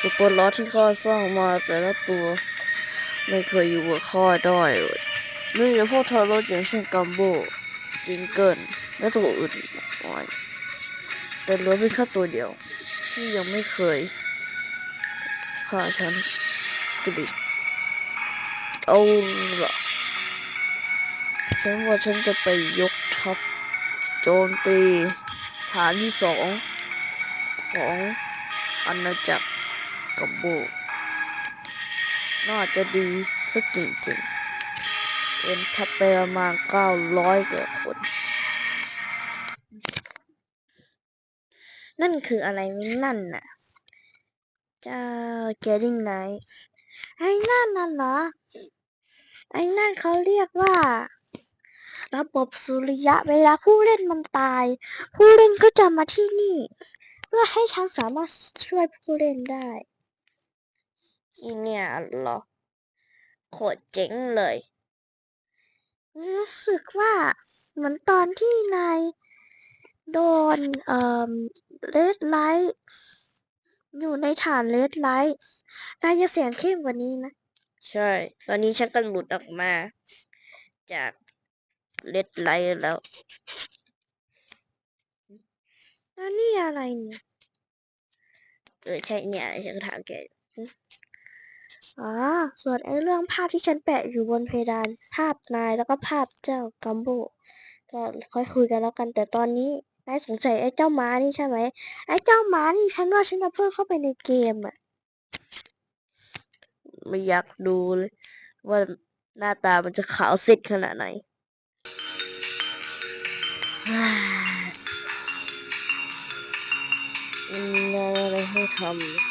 ซุปอร์ลอที่ข้าสร้างมาแต่ละตัวไม่เคยอยู่กับข้าได้เลยนี่จะพวกทารถอย่างเช่นกัมโบจิงเกิลและตัวอื่นอีกมากมายแต่เหลือเพียงแค่ตัวเดียว ที่ยังไม่เคยฆ่าฉันกระดิกเอาละฉันว่าฉันจะไปยกทัพโจมตีฐานที่สองของอาณาจักร กัมโบน่าจะดีสักจริงๆเป็นทัพไปประมาณเก้าร้อยกว่าคน นั่นคืออะไรนั่นน่ะจ้าแกริ่งไนไอ้นั่นน่ะเหรอ ไอ้นั่นเขาเรียกว่า ระบบสุริยะเวลาผู้เล่นมันตาย ผู้เล่นก็จะมาที่นี่ เพื่อให้ฉันสามารถช่วยผู้เล่นได้ อีเนี่ยเหรอโคตรเจ๋งเลย รู้สึกว่าเหมือนตอนที่นายโดนเอ่อเลดไลท์อยู่ในฐานเลดไลท์นายจะเสียงเข้มกว่านี้นะ ใช่ ตอนนี้ฉันก็หลุดออกมา จากเลดไลท์แล้ว แล้วนี่อะไรเนี่ยเออใช่เนี่ยฉันก็ถามแก อ๋อ ส่วนไอ้เรื่องภาพที่ฉันแปะอยู่บนเพดาน ภาพนายแล้วก็ภาพเจ้ากัมโบก็ค่อยคุยกันแล้วกัน แต่ตอนนี้นายสงสัยไอ้เจ้าม้านี่ใช่ไหม ไอ้เจ้าม้านี่ฉันว่าฉันจะเพิ่มเข้าไปในเกมอะไม่อยากดูเลย ว่าหน้าตามันจะขาวซิดขนาดไหนมีงานอะไรให้ทำ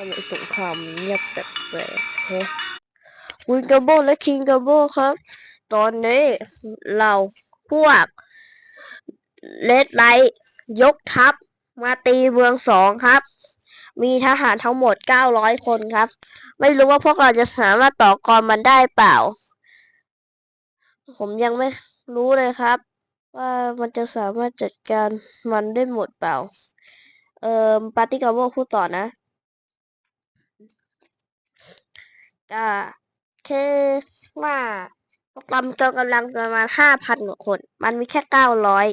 ทำไมสงครามเงียบแปลกๆฮะวิงกัมโบและคิงกัมโบครับ ตอนนี้เราพวกเลดไลท์ยกทัพมาตีเมืองสองครับ มีทหารทั้งหมด 900 คนครับ ไม่รู้ว่าพวกเราจะสามารถต่อกรมันได้เปล่า ผมยังไม่รู้เลยครับ ว่ามันจะสามารถจัดการมันได้หมดเปล่า เอ่อปาร์ตี้กัมโบพูดต่อนะ ก็คือว่าพวกเราจกำลังประมาณห้าพันกว่าคน มันมีแค่เก้าร้อย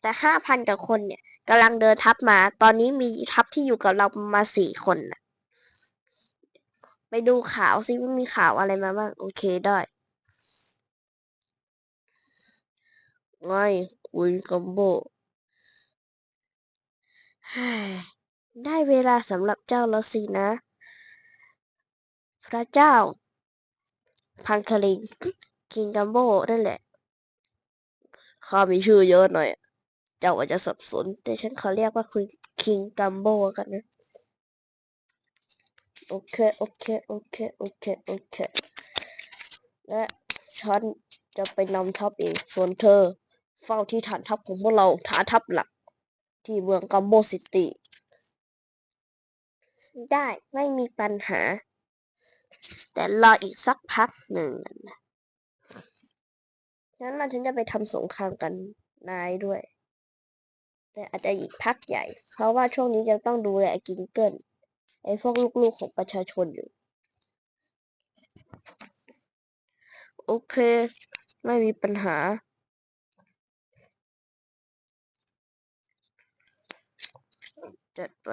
แต่ห้าพันกว่าคนเนี่ยกำลังเดินทัพมา ตอนนี้มีทัพที่อยู่กับเรามาสี่คนนะไปดูข่าวซิว่ามีข่าวอะไรมาบ้างโอเคได้ไงคุยกัมโบได้เวลาสำหรับเจ้าแล้วสินะ พระเจ้า พังคลิงคิงกัมโบนั่นแหละข้ามีชื่อเยอะหน่อย เจ้าอาจจะสับสน แต่ฉันขอเรียกว่าคือคิงกัมโบกันนะ โอเค โอเค โอเค โอเค โอเค และฉันจะไปนำทัพเองส่วนเธอ เฝ้าที่ฐานทัพของพวกเราฐานทัพหลัก ที่เมืองกัมโบซิตี้ได้ไม่มีปัญหา แต่รออีกสักพักหนึ่งนะฉะนั้นเราฉันจะไปทำสงครามกันนายด้วย แต่อาจจะอีกพักใหญ่ เพราะว่าช่วงนี้จะต้องดูแลกิงเกิลไอ้พวกลูกๆของประชาชนอยู่ โอเค ไม่มีปัญหา จัดไป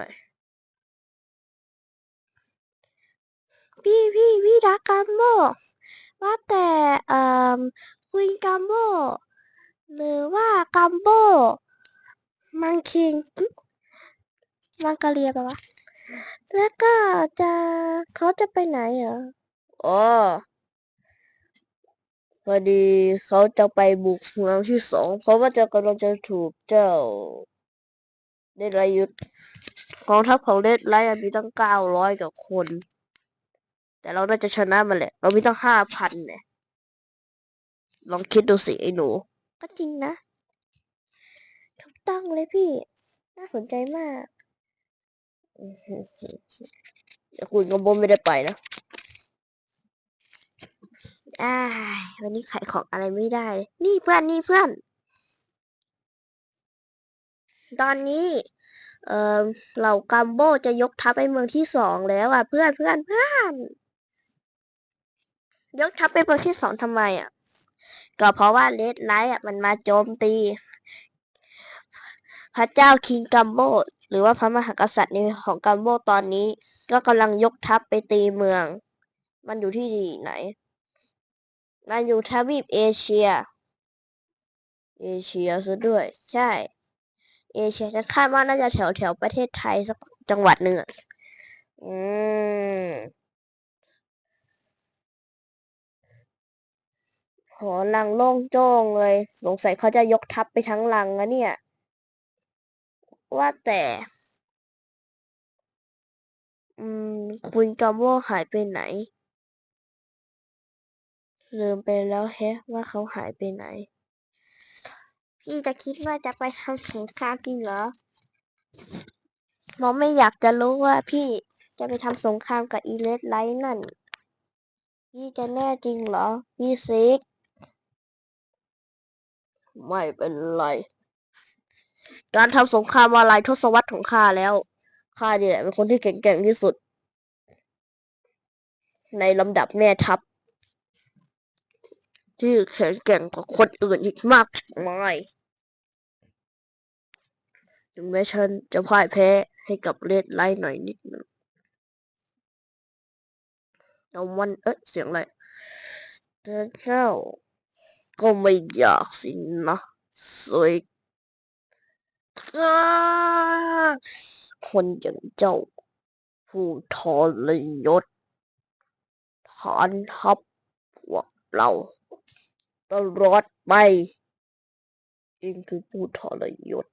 พี่พี่พี่รักกัมโบว่าแต่เอ่อคุยกัมโบหรือว่ากัมโบมังคิงมังกาเรียปะวะแล้วก็จะเขาจะไปไหนเหรออ๋อพอดีเขาจะไปบุกเมืองที่สองเพราะว่าจะกำลังจะถูกเจ้าเดดไลท์ยึดกองทัพของเดดไลท์มีตั้งเก้าร้อยกว่าคน แต่เราน่าจะชนะมันแหละ เรามีตั้งห้าพันเนี่ยลองคิดดูสิไอ้หนู ก็จริงนะ ถูกต้องเลยพี่ น่าสนใจมากแต่คุณกับบนไม่ได้ไปนะอ้ายวันนี้ขายของอะไรไม่ได้ นี่เพื่อน นี่เพื่อน ตอนนี้ เอ่อ เหล่ากัมโบจะยกทัพไปเมืองที่สองแล้วอะ เพื่อนเพื่อนเพื่อน ยกทัพไปเมืองที่สองทำไมอะ ก็เพราะว่าเลดไลท์อะมันมาโจมตี พระเจ้าคิงกัมโบหรือว่าพระมหากษัตริย์ในของกัมโบตอนนี้ ก็กำลังยกทัพไปตีเมือง มันอยู่ที่ไหน มันอยู่ทวีปเอเชีย เอเชียซะด้วย ใช่ เอเชียฉันคาดว่าน่าจะแถวแถวประเทศไทยสักจังหวัดหนึ่งอืม หอลังโล่งโจ้งเลย สงสัยเขาจะยกทัพไปทั้งลังนะเนี่ย ว่าแต่ อืม คุณกัมโบหายไปไหน ลืมไปแล้วแฮะ ว่าเขาหายไปไหน พี่จะคิดว่าจะไปทำสงครามจริงเหรอมองไม่อยากจะรู้ว่าพี่จะไปทำสงครามกับอีเลสไลท์นั่น พี่จะแน่จริงเหรอ พี่ซิก ไม่เป็นไร การทำสงครามมาหลายทศวรรษของข้าแล้ว ข้านี่แหละเป็นคนที่แข็งๆที่สุด ในลำดับแม่ทัพ ที่แข็งแกร่งกว่าคนอื่นอีกมากมายถึงแม้ฉันจะพ่ายแพ้ให้กับเลดไลท์หน่อยนิดนึงแต่วันเอ๊ะเสียงอะไรเจ้า ก็ไม่อยากสินะสวยคนอย่างเจ้า ผู้ทรยศฐานทัพพวกเราตลอดไปเองคือผู้ทรยศ